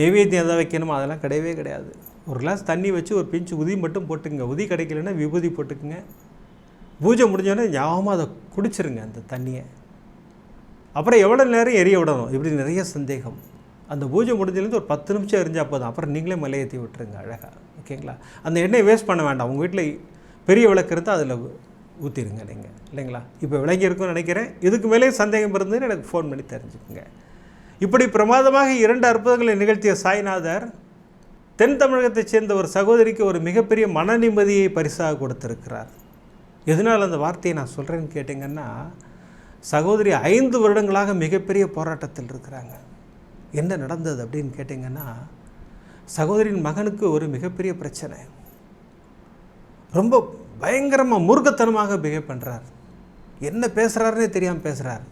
Speaker 1: நெய்வேத்தியம் எதை வைக்கணுமோ அதெல்லாம் கிடையவே கிடையாது. ஒரு கிளாஸ் தண்ணி வச்சு ஒரு பிஞ்சு உதி மட்டும் போட்டுக்கங்க. உதி கிடைக்கலன்னா விபூதி போட்டுக்குங்க. பூஜை முடிஞ்சோடனே ஞாபகமாக அதை குடிச்சிருங்க அந்த தண்ணியை. அப்புறம் எவ்வளோ நேரம் எரிய விடணும்? இப்படி நிறைய சந்தேகம். அந்த பூஜை முடிஞ்சதுலேருந்து ஒரு பத்து நிமிஷம் எரிஞ்சால் போதும். அப்புறம் நீங்களே மலையேற்றி விட்டுருங்க அழகாக ஓகேங்களா? அந்த எண்ணெயை வேஸ்ட் பண்ண வேண்டாம். உங்கள் வீட்டில் பெரிய விளக்கு இருந்தால் அதில் ஊற்றிடுங்க நீங்கள் இல்லைங்களா? இப்போ விளங்கி இருக்கும்னு நினைக்கிறேன். இதுக்கு மேலே சந்தேகம் இருந்ததுன்னு எனக்கு ஃபோன் பண்ணி தெரிஞ்சுக்குங்க. இப்படி பிரமாதமாக இரண்டு அற்புதங்களை நிகழ்த்திய சாய்நாதர் தென் தமிழகத்தைச் சேர்ந்த ஒரு சகோதரிக்கு ஒரு மிகப்பெரிய மன நிம்மதியை பரிசாக கொடுத்திருக்கிறார். எதனால் அந்த வார்த்தையை நான் சொல்கிறேன்னு கேட்டிங்கன்னா சகோதரி ஐந்து வருடங்களாக மிகப்பெரிய போராட்டத்தில் இருக்கிறாங்க. என்ன நடந்தது அப்படின்னு கேட்டிங்கன்னா சகோதரியின் மகனுக்கு ஒரு மிகப்பெரிய பிரச்சனை. ரொம்ப பயங்கரமாக மூர்க்கத்தனமாக பிஹேவ் பண்ணுறார் என்ன பேசுகிறாருன்னே தெரியாமல் பேசுகிறார்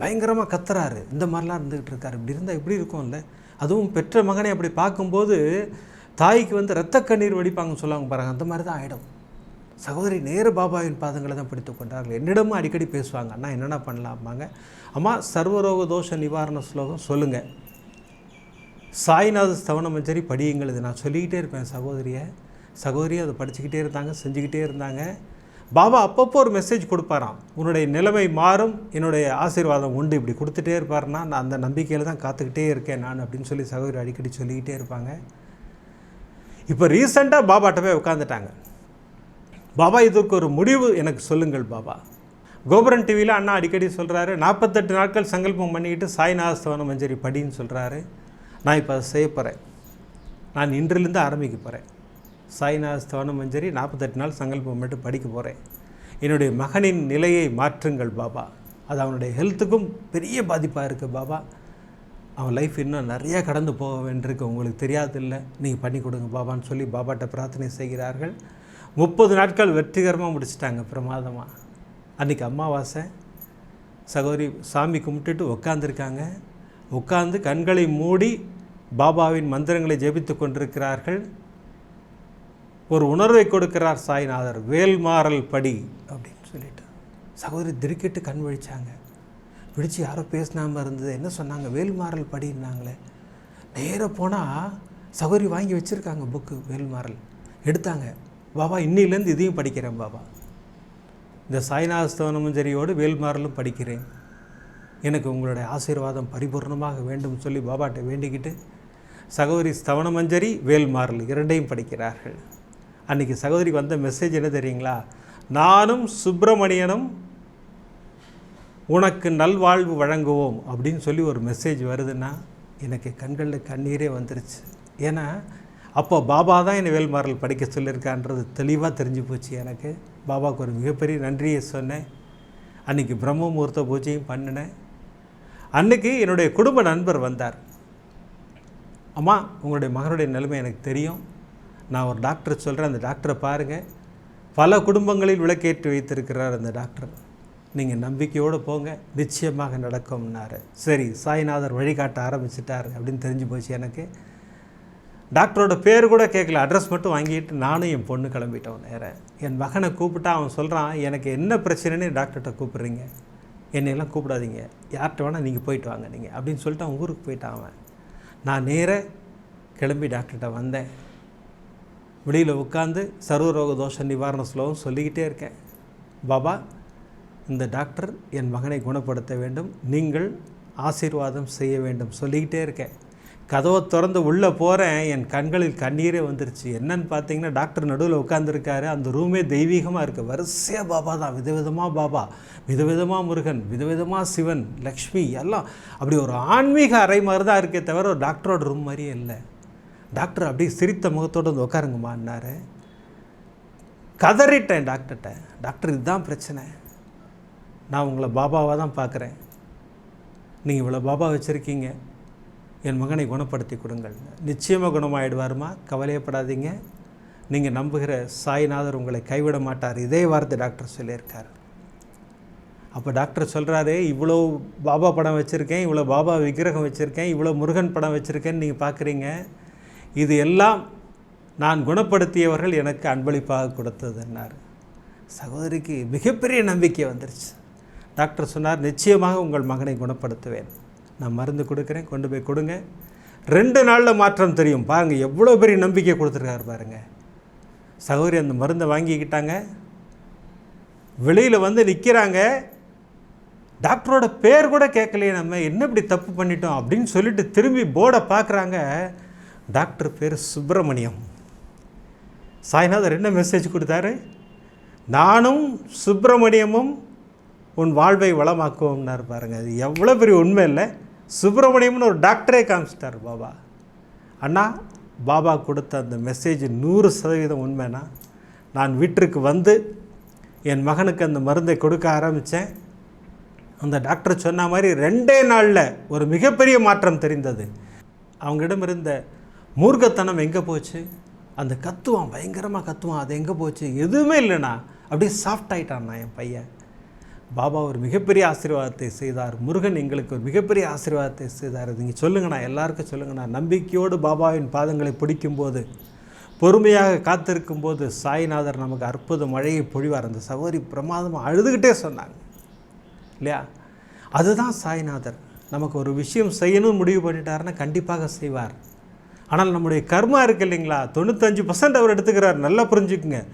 Speaker 1: பயங்கரமாக கத்துறாரு. இந்த மாதிரிலாம் இருந்துக்கிட்டு இருக்கார். இப்படி இருந்தால் எப்படி இருக்கும்ல? அதுவும் பெற்ற மகனை அப்படி பார்க்கும்போது தாய்க்கு வந்து இரத்த கண்ணீர் வடிப்பாங்கன்னு சொல்லுவாங்க பாருங்கள் அந்த மாதிரி தான் ஆகிடும் சகோதரி நேரு பாபாவின் பாதங்களை தான் பிடித்து கொண்டார்கள். என்னிடமும் அடிக்கடி பேசுவாங்க. அண்ணா என்னென்ன பண்ணலாம்பாங்க. அம்மா சர்வரோக தோஷ நிவாரண ஸ்லோகம் சொல்லுங்கள் சாய்நாத ஸ்தவன மஞ்சரி படியுங்கள் இது. நான் சொல்லிக்கிட்டே இருப்பேன் சகோதரியை. சகோதரியை அதை படிச்சுக்கிட்டே இருந்தாங்க செஞ்சுக்கிட்டே இருந்தாங்க. பாபா அப்பப்போ ஒரு மெசேஜ் கொடுப்பாராம். உன்னுடைய நிலைமை மாறும் என்னுடைய ஆசீர்வாதம் உண்டு. இப்படி கொடுத்துட்டே இருப்பாருன்னா நான் அந்த நம்பிக்கையில் தான் காத்துக்கிட்டே இருக்கேன் நான் அப்படின்னு சொல்லி சகோதரி அடிக்கடி சொல்லிக்கிட்டே இருப்பாங்க. இப்போ ரீசெண்டாக பாபாட்ட போய் உட்காந்துட்டாங்க பாபா இதுக்கு ஒரு முடிவு எனக்கு சொல்லுங்கள் பாபா. கோபுரன் டிவியில் அண்ணா அடிக்கடி சொல்கிறாரு நாற்பத்தெட்டு நாட்கள் சங்கல்பம் பண்ணிக்கிட்டு சாய்நாதஸ்தவன மஞ்சரி படின்னு சொல்கிறாரு நான் இப்போ அதை செய்ய போகிறேன் நான் இன்றிலிருந்து ஆரம்பிக்க போகிறேன் சாய்நாதஸ்தவன மஞ்சரி நாற்பத்தெட்டு நாள் சங்கல்பம் மட்டும் படிக்க போகிறேன் என்னுடைய மகனின் நிலையை மாற்றுங்கள் பாபா. அது அவனுடைய ஹெல்த்துக்கும் பெரிய பாதிப்பாக இருக்குது பாபா. அவன் லைஃப் இன்னும் நிறையா கடந்து போக வேண்டியிருக்கு. உங்களுக்கு தெரியாதில்ல. நீங்கள் பண்ணி கொடுங்க பாபான்னு சொல்லி பாபாட்ட பிரார்த்தனை செய்கிறார்கள். முப்பது நாட்கள் வெற்றிகரமாக முடிச்சிட்டாங்க பிரமாதமாக அன்றைக்கி அமாவாசை சகோதரி சாமி கும்பிட்டுட்டு உட்காந்துருக்காங்க உட்காந்து கண்களை மூடி பாபாவின் மந்திரங்களை ஜெபித்து கொண்டிருக்கிறார்கள். ஒரு உணர்வை கொடுக்கிறார் சாய்நாதர் வேல்மாறல் படி அப்படின்னு சொல்லிட்டு. சகோதரி திருக்கிட்டு கண் விழிச்சாங்க. விழித்து யாரோ பேசினாமல் இருந்தது. என்ன சொன்னாங்க? வேல்மாறல் படின்னாங்களே. நேராக போனால் சகோதரி வாங்கி வச்சுருக்காங்க புக்கு வேல்மாறல் எடுத்தாங்க. பாபா இன்னிலேருந்து இதையும் படிக்கிறேன் பாபா. இந்த சாய்நாத சரியோடு வேல்மாறலும் படிக்கிறேன். எனக்கு உங்களுடைய ஆசீர்வாதம் பரிபூர்ணமாக வேண்டும் சொல்லி பாபாட்ட வேண்டிக்கிட்டு சகோதரி ஸ்தவனமஞ்சரி வேல்மாறல் இரண்டையும் படிக்கிறார்கள். அன்றைக்கி சகோதரி வந்த மெசேஜ் என்ன தெரியுங்களா? நானும் சுப்பிரமணியனும் உனக்கு நல்வாழ்வு வழங்குவோம் அப்படின்னு சொல்லி ஒரு மெசேஜ் வருதுன்னா எனக்கு கண்களில் கண்ணீரே வந்துருச்சு. ஏன்னா அப்போ பாபா தான் என்னை வேல்மாறல் படிக்க சொல்லியிருக்கான்றது தெளிவாக தெரிஞ்சு போச்சு எனக்கு. பாபாவுக்கு ஒரு மிகப்பெரிய நன்றியை சொன்னேன். அன்றைக்கி பிரம்ம முகூர்த்த பூஜையும் பண்ணினேன். அன்னைக்கு என்னுடைய குடும்ப நண்பர் வந்தார். அம்மா உங்களுடைய மகனுடைய நிலைமை எனக்கு தெரியும். நான் ஒரு டாக்டர் சொல்கிறேன் அந்த டாக்டரை பாருங்கள் பல குடும்பங்களில் விளக்கேற்றி வைத்திருக்கிறார் அந்த டாக்டர். நீங்கள் நம்பிக்கையோடு போங்க. நிச்சயமாக நடக்கும்னாரு. சரி சாய்நாதர் வழிகாட்ட ஆரம்பிச்சிட்டார் அப்படின்னு தெரிஞ்சு போச்சு எனக்கு. டாக்டரோட பேர் கூட கேட்கல அட்ரஸ் மட்டும் வாங்கிட்டு நானும் என் பொண்ணு கிளம்பிட்டோம் நேர. என் மகனை கூப்பிட்டா அவன் சொல்கிறான் எனக்கு என்ன பிரச்சனைன்னு டாக்டர்கிட்ட கூப்பிட்றீங்க. என்னையெல்லாம் கூப்பிடாதீங்க. யார்கிட்ட வேணால் நீங்கள் போயிட்டு வாங்க நீங்கள் அப்படின்னு சொல்லிட்டு அவன் ஊருக்கு போயிட்டான் அவன். நான் நேராக கிளம்பி டாக்டர்கிட்ட வந்தேன். வெளியில் உட்காந்து சர்வரோக தோஷ நிவாரண ஸ்லோகம் சொல்லிக்கிட்டே இருக்கேன். பாபா இந்த டாக்டர் என் மகனை குணப்படுத்த வேண்டும். நீங்கள் ஆசீர்வாதம் செய்ய வேண்டும். சொல்லிக்கிட்டே இருக்கேன். கதவை திறந்து உள்ளே போகிறேன் என் கண்களில் கண்ணீரே வந்துருச்சு. என்னன்னு பார்த்தீங்கன்னா டாக்டர் நடுவில் உட்காந்துருக்காரு அந்த ரூமே தெய்வீகமாக இருக்குது வரிசையாக பாபா தான். விதவிதமாக பாபா விதவிதமாக முருகன் விதவிதமாக சிவன் லக்ஷ்மி எல்லாம். அப்படி ஒரு ஆன்மீக அறை மாதிரி தான் இருக்கே தவிர ஒரு டாக்டரோட ரூம் மாதிரியே இல்லை. டாக்டர் அப்படியே சிரித்த முகத்தோடு வந்து உட்காருங்கம்மான்னாரு. கதறிட்டேன் டாக்டர்கிட்ட. டாக்டர் இதுதான் பிரச்சனை. நான் உங்களை பாபாவாக தான் பார்க்குறேன் நீங்கள் இவ்வளோ பாபா வச்சுருக்கீங்க. என் மகனை குணப்படுத்தி கொடுங்கள். நிச்சயமாக குணமாயிடுவாருமா? கவலையப்படாதீங்க. நீங்கள் நம்புகிற சாய்நாதர் உங்களை கைவிட மாட்டார். இதே வார்த்தை டாக்டர் சொல்லியிருக்கார். அப்போ டாக்டர் சொல்கிறாரு இவ்வளோ பாபா படம் வச்சுருக்கேன் இவ்வளோ பாபா விக்கிரகம் வச்சுருக்கேன் இவ்வளோ முருகன் படம் வச்சுருக்கேன்னு நீங்கள் பார்க்குறீங்க இது எல்லாம் நான் குணப்படுத்தியவர்கள் எனக்கு அன்பளிப்பாக கொடுத்ததுன்னார் சகோதரிக்கு மிகப்பெரிய நம்பிக்கை வந்துருச்சு. டாக்டர் சொன்னார் நிச்சயமாக உங்கள் மகனை குணப்படுத்துவேன். நான் மருந்து கொடுக்குறேன் கொண்டு போய் கொடுங்க. ரெண்டு நாளில் மாற்றம் தெரியும். பாருங்கள் எவ்வளோ பெரிய நம்பிக்கை கொடுத்துருக்காரு பாருங்கள் சகோதரி அந்த மருந்தை வாங்கிக்கிட்டாங்க. வெளியில் வந்து நிற்கிறாங்க டாக்டரோட பேர் கூட கேட்கலையே நம்ம என்ன இப்படி தப்பு பண்ணிட்டோம் அப்படின்னு சொல்லிட்டு திரும்பி போர்டை பார்க்குறாங்க டாக்டர் பேர் சுப்பிரமணியம். சாய்நாதர் என்ன மெசேஜ் கொடுத்தாரு? நானும் சுப்பிரமணியமும் உன் வாழ்வை வளமாக்குவோம்னாரு பாருங்க. அது எவ்வளோ பெரிய உண்மை இல்லை. சுப்பிரமணியம்னு ஒரு டாக்டரே காமிச்சிட்டார் பாபா. அண்ணா பாபா கொடுத்த அந்த மெசேஜ் நூறு சதவீதம் உண்மைனா நான் வீட்டிற்கு வந்து என் மகனுக்கு அந்த மருந்தை கொடுக்க ஆரம்பித்தேன் அந்த டாக்டர் சொன்ன மாதிரி ரெண்டே நாளில் ஒரு மிகப்பெரிய மாற்றம் தெரிந்தது. அவங்கிடம் இருந்த மூர்க்கத்தனம் எங்கே போச்சு? அந்த கத்துவான் பயங்கரமாக கத்துவான் அது எங்கே போச்சு? எதுவுமே இல்லைண்ணா. அப்படியே சாஃப்ட் ஆயிட்டான் என் பையன். பாபா ஒரு மிகப்பெரிய ஆசீர்வாதத்தை செய்தார். முருகன் எங்களுக்கு ஒரு மிகப்பெரிய ஆசீர்வாதத்தை செய்தார். நீங்கள் சொல்லுங்கண்ணா எல்லாருக்கும் சொல்லுங்கண்ணா நம்பிக்கையோடு பாபாவின் பாதங்களை பிடிக்கும்போது பொறுமையாக காத்திருக்கும் போது சாய்நாதர் நமக்கு அற்புத மழையை பொழிவார். அந்த சகோதரி பிரமாதமாக அழுதுகிட்டே சொன்னாங்க. இல்லையா? அதுதான் சாய்நாதர். நமக்கு ஒரு விஷயம் செய்யணும்னு முடிவு பண்ணிட்டாருன்னா கண்டிப்பாக செய்வார். ஆனால் நம்முடைய கர்மா இருக்கு இல்லைங்களா? தொண்ணூத்தஞ்சு பர்சன்ட் அவர் எடுத்துக்கிறார். நல்லா புரிஞ்சுக்குங்க.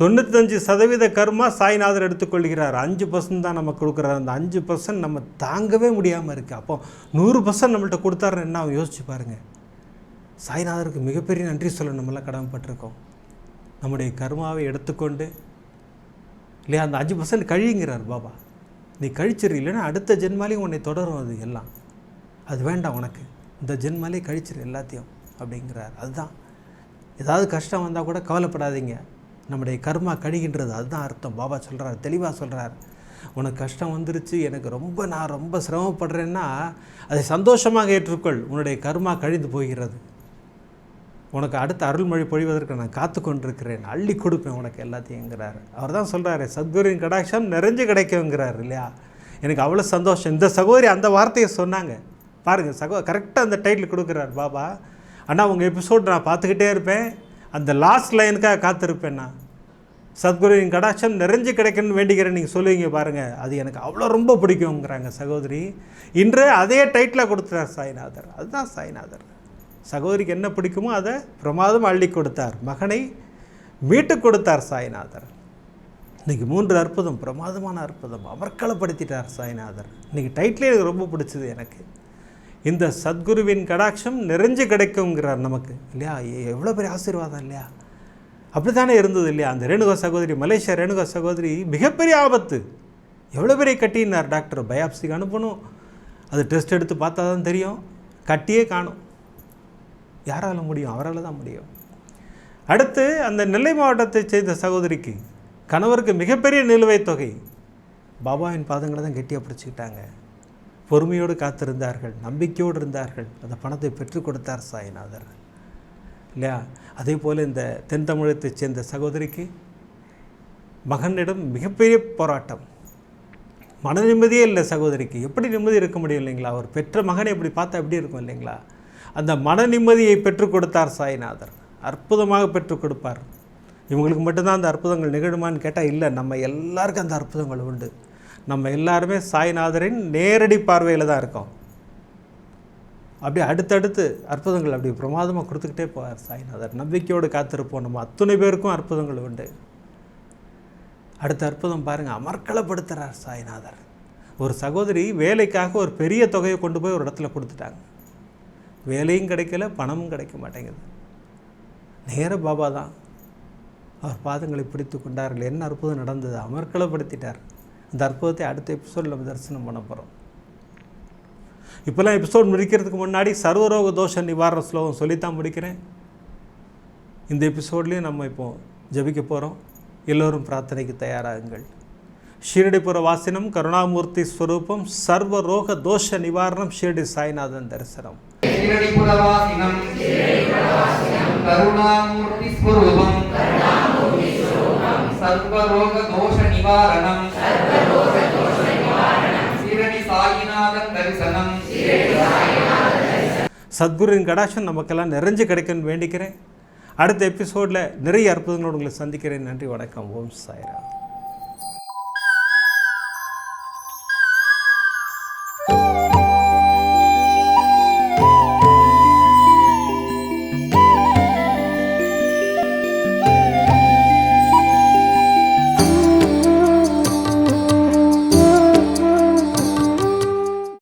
Speaker 1: தொண்ணூத்தஞ்சு சதவீத கர்மா சாய்நாதர் எடுத்துக்கொள்கிறார். அஞ்சு பர்சன்ட் தான் நம்ம கொடுக்குறாரு. அந்த அஞ்சு பர்சன்ட் நம்ம தாங்கவே முடியாமல் இருக்குது அப்போ நூறு பர்சன்ட் நம்மள்ட்ட கொடுத்தாருன்னு என்ன யோசிச்சு பாருங்கள் சாய்நாதருக்கு மிகப்பெரிய நன்றி சொல்ல நம்மளாம் கடமைப்பட்டிருக்கோம். நம்முடைய கர்மாவை எடுத்துக்கொண்டு இல்லையா அந்த அஞ்சு பர்சன்ட் கழிங்கிறார் பாபா. நீ கழிச்சிரு. இல்லைன்னா அடுத்த ஜென்மாலையும் உன்னை தொடரும் அது எல்லாம். அது வேண்டாம் உனக்கு. இந்த ஜென்மாலே கழிச்சிரு எல்லாத்தையும் அப்படிங்கிறார். அதுதான். ஏதாவது கஷ்டம் வந்தால் கூட கவலைப்படாதீங்க. நம்முடைய கர்மா கழிகின்றது அதுதான் அர்த்தம். பாபா சொல்கிறார் தெளிவாக சொல்கிறார் உனக்கு கஷ்டம் வந்துருச்சு எனக்கு ரொம்ப நான் ரொம்ப சிரமப்படுறேன்னா அதை சந்தோஷமாக ஏற்றுக்கொள். உன்னுடைய கர்மா கழிந்து போகிறது. உனக்கு அடுத்த அருள்மொழி பொழிவதற்கு நான் காத்து கொண்டிருக்கிறேன். அள்ளி கொடுப்பேன் உனக்கு எல்லாத்தையும்ங்கிறார் அவர் தான் சொல்கிறாரு சத்குருவின் கடாட்சம் நிறைஞ்சு கிடைக்குங்கிறார் இல்லையா? எனக்கு அவ்வளோ சந்தோஷம். இந்த சகோதரி அந்த வார்த்தையை சொன்னாங்க. பாருங்கள் சகோ கரெக்டாக அந்த டைட்டில் கொடுக்குறார் பாபா. அண்ணா உங்கள் எபிசோட் நான் பார்த்துக்கிட்டே இருப்பேன். அந்த லாஸ்ட் லைனுக்காக காத்திருப்பேன் நான் சத்குருவின் கடாட்சம் நிறைஞ்சு கிடைக்கணும்னு வேண்டிக்கிறேன் நீங்கள் சொல்லுவீங்க பாருங்கள் அது எனக்கு அவ்வளோ ரொம்ப பிடிக்குங்கிறாங்க சகோதரி. இன்று அதே டைட்டில் கொடுத்தார் சாய்நாதர். அதுதான் சாய்நாதர். சகோதரிக்கு என்ன பிடிக்குமோ அதை பிரமாதம் அள்ளி கொடுத்தார். மகனை மீட்டு கொடுத்தார் சாய்நாதர். இன்றைக்கி மூன்று அற்புதம் பிரமாதமான அற்புதம் அமர்க்களப்படுத்திட்டார் சாய்நாதர். இன்றைக்கி டைட்டிலே எனக்கு ரொம்ப பிடிச்சது எனக்கு. இந்த சத்குருவின் கடாட்சம் நிறைஞ்சு கிடைக்குங்கிறார் நமக்கு இல்லையா? எவ்வளோ பெரிய ஆசீர்வாதம் இல்லையா? அப்படி தானே இருந்தது இல்லையா? அந்த ரேணுகா சகோதரி மலேசியா ரேணுகா சகோதரி மிகப்பெரிய ஆபத்து. எவ்வளோ பெரிய கட்டினார் டாக்டர்? பயாப்சிக்கு அனுப்பணும். அது டெஸ்ட் எடுத்து பார்த்தா தான் தெரியும். கட்டியே காணும். யாரால் முடியும்? அவரால் தான் முடியும். அடுத்து அந்த நெல்லை மாவட்டத்தை சேர்ந்த சகோதரிக்கு கணவருக்கு மிகப்பெரிய நிலுவைத் தொகை. பாபாவின் பாதங்களை தான் கெட்டியாக பிடிச்சிக்கிட்டாங்க. பொறுமையோடு காத்திருந்தார்கள் நம்பிக்கையோடு இருந்தார்கள். அந்த பணத்தை பெற்றுக் கொடுத்தார் சாய்நாதர். இல்லையா? அதே போல் இந்த தென் தமிழகத்தைச் சேர்ந்த சகோதரிக்கு மகனிடம் மிகப்பெரிய போராட்டம். மன நிம்மதியே இல்லை சகோதரிக்கு. எப்படி நிம்மதி இருக்க முடியும் இல்லைங்களா? அவர் பெற்ற மகனை இப்படி பார்த்தா எப்படி இருக்கும் இல்லைங்களா? அந்த மன நிம்மதியை பெற்றுக் கொடுத்தார் சாய்நாதர். அற்புதமாக பெற்றுக் கொடுப்பார். இவங்களுக்கு மட்டும்தான் அந்த அற்புதங்கள் நிகழுமான்னு கேட்டால் இல்லை. நம்ம எல்லாருக்கும் அந்த அற்புதங்கள் உண்டு. நம்ம எல்லாருமே சாய்நாதரின் நேரடி பார்வையில் தான் இருக்கோம். அப்படி அடுத்தடுத்து அற்புதங்கள் அப்படி பிரமாதமாக கொடுத்துக்கிட்டே போவார் சாய்நாதர். நம்பிக்கையோடு காத்திருப்போம். நம்ம அத்துணை பேருக்கும் அற்புதங்கள் உண்டு. அடுத்த அற்புதம் பாருங்கள் அமர்க்களப்படுத்துகிறார் சாய்நாதர். ஒரு சகோதரி வேலைக்காக ஒரு பெரிய தொகையை கொண்டு போய் ஒரு இடத்துல கொடுத்துட்டாங்க. வேலையும் கிடைக்கல பணமும் கிடைக்க மாட்டேங்குது. நேர பாபா தான். அவர் பாதங்களை பிடித்து கொண்டார்கள். என்ன அற்புதம் நடந்தது? அமர்க்கலப்படுத்திட்டார் இந்த அற்புதத்தை அடுத்த எபிசோடில் நம்ம தரிசனம் பண்ண போகிறோம் இப்போல்லாம் எபிசோட் முடிக்கிறதுக்கு முன்னாடி சர்வரோக தோஷ நிவாரண ஸ்லோகம் சொல்லித்தான் முடிக்கிறேன். இந்த எபிசோட்லேயும் நம்ம இப்போ ஜபிக்க போகிறோம் எல்லோரும் பிரார்த்தனைக்கு தயாராகுங்கள். ஷீரடிபுர வாசினம் கருணாமூர்த்தி ஸ்வரூபம் சர்வ ரோக தோஷ நிவாரணம் ஷீரடி சாய்நாதன் தரிசனம்.
Speaker 2: சர்வரோக தோஷ நிவாரணம்
Speaker 1: சத்குருவின் கடாட்சம் நமக்கெல்லாம் நிறைஞ்சு கிடைக்கும்னு வேண்டிக்கிறேன். அடுத்த எபிசோடில் நிறைய அற்புதங்களோடு உங்களை சந்திக்கிறேன். நன்றி வணக்கம். ஓம் சாய்ராம்.